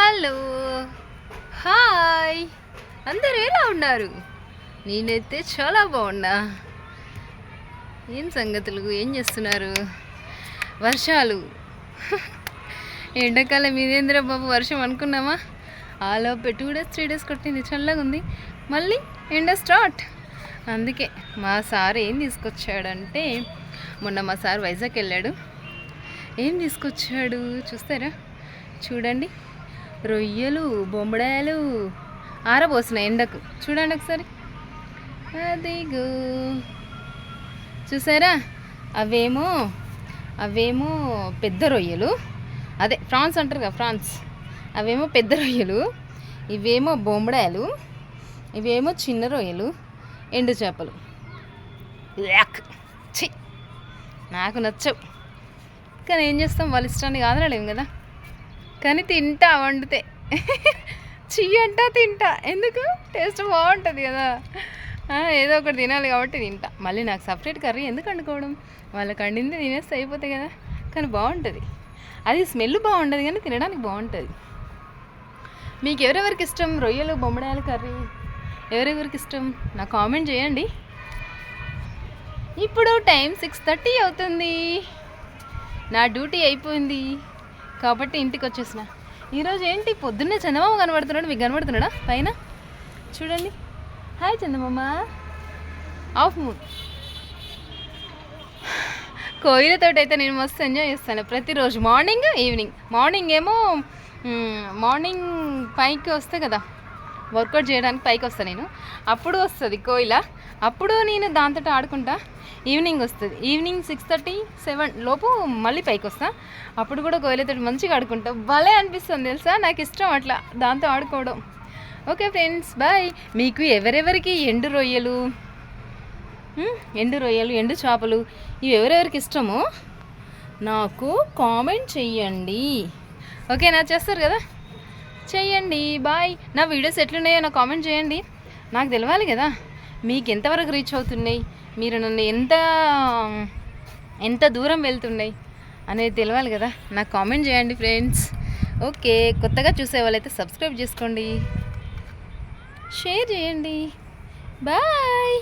Hello. Hi. అందరూ ఎలా ఉన్నారు? నేనైతే చాలా బాగున్నా. ఏం సంగతులు? ఏం చేస్తున్నారు? వర్షాలు. ఎండాకాలం ఇదేంద్ర బాబు వర్షం అనుకున్నామా ఆలోపే టూ డేస్ త్రీ డేస్ కొట్టింది చల్లగా ఉంది. మళ్ళీ ఎండ స్టార్ట్ అందుకే మా సార్ ఏం తీసుకొచ్చాడంటే మొన్న మా సార్ వైజాగ్ వెళ్ళాడు. ఏం తీసుకొచ్చాడు? చూస్తారా? చూడండి. రొయ్యలు బొమ్మడాయలు ఆరబోసిన ఎండకు. చూడండి ఒకసారి. అదిగో. చూసారా? అవేమో అవేమో పెద్ద రొయ్యలు. అదే ఫ్రాన్స్ అంటారు కదా ఫ్రాన్స్. అవేమో పెద్ద రొయ్యలు ఇవేమో బొమ్మడాయలు ఇవేమో చిన్న రొయ్యలు ఎండు చేపలు. యాక్. ఛీ. నాకు నచ్చవు. కానీ ఏం చేస్తాం? వాళ్ళ ఇష్టాన్ని కాదనలేము కదా. కానీ తింటా వండితే. చెయ్యంటా తింటా. ఎందుకు? టేస్ట్ బాగుంటుంది కదా. ఏదో ఒకటి తినాలి కాబట్టి తింటా. మళ్ళీ నాకు సపరేట్ కర్రీ ఎందుకు వండుకోవడం? వాళ్ళకి వండింది తినేస్తే అయిపోతాయి కదా. కానీ బాగుంటుంది. అది స్మెల్ బాగుండదు కానీ తినడానికి బాగుంటుంది. మీకు ఎవరెవరికి ఇష్టం? రొయ్యలు బొమ్మడాయల కర్రీ? ఎవరెవరికి ఇష్టం? నాకు కామెంట్ చేయండి. ఇప్పుడు టైం సిక్స్ థర్టీ అవుతుంది. నా డ్యూటీ అయిపోయింది. కాబట్టి ఇంటికి వచ్చేసిన. ఈరోజు ఏంటి? పొద్దున్నే చందమామ కనబడుతున్నాడు మీకు కనబడుతున్నాడా? పైన? చూడండి. Hi Chandamama. Of moon. కోయిలతో అయితే నేను మస్తు ఎంజాయ్ చేస్తాను. ప్రతిరోజు మార్నింగ్ ఈవినింగ్. మార్నింగ్ ఏమో మార్నింగ్ పైకి వస్తే కదా. వర్కౌట్ చేయడానికి పైకి వస్తాను నేను. అప్పుడు వస్తుంది కోయిల. అప్పుడు నేను దాంతో ఆడుకుంటా. ఈవినింగ్ వస్తుంది. ఈవినింగ్ సిక్స్ థర్టీ సెవెన్ లోపు మళ్ళీ పైకి వస్తా. అప్పుడు కూడా కోయిలతో మంచిగా ఆడుకుంటా. భలే అనిపిస్తుంది తెలుసా? నాకు ఇష్టం అట్లా దాంతో ఆడుకోవడం. Okay friends bye. మీకు ఎవరెవరికి ఎండు రొయ్యలు? ఎండు రొయ్యలు ఎండు చేపలు ఇవి ఎవరెవరికి ఇష్టమో నాకు కామెంట్ చెయ్యండి. ఓకేనా చేస్తారు కదా? చేయండి బాయ్. నా వీడియోస్ ఎట్లున్నాయో నాకు కామెంట్ చేయండి. నాకు తెలవాలి కదా మీకు ఎంతవరకు రీచ్ అవుతున్నాయి మీరు నన్ను ఎంత ఎంత దూరం వెళ్తున్నాయి అనేది తెలవాలి కదా నాకు కామెంట్ చేయండి ఫ్రెండ్స్ ఓకే కొత్తగా చూసే వాళ్ళైతే సబ్స్క్రైబ్ చేసుకోండి. షేర్ చేయండి. బాయ్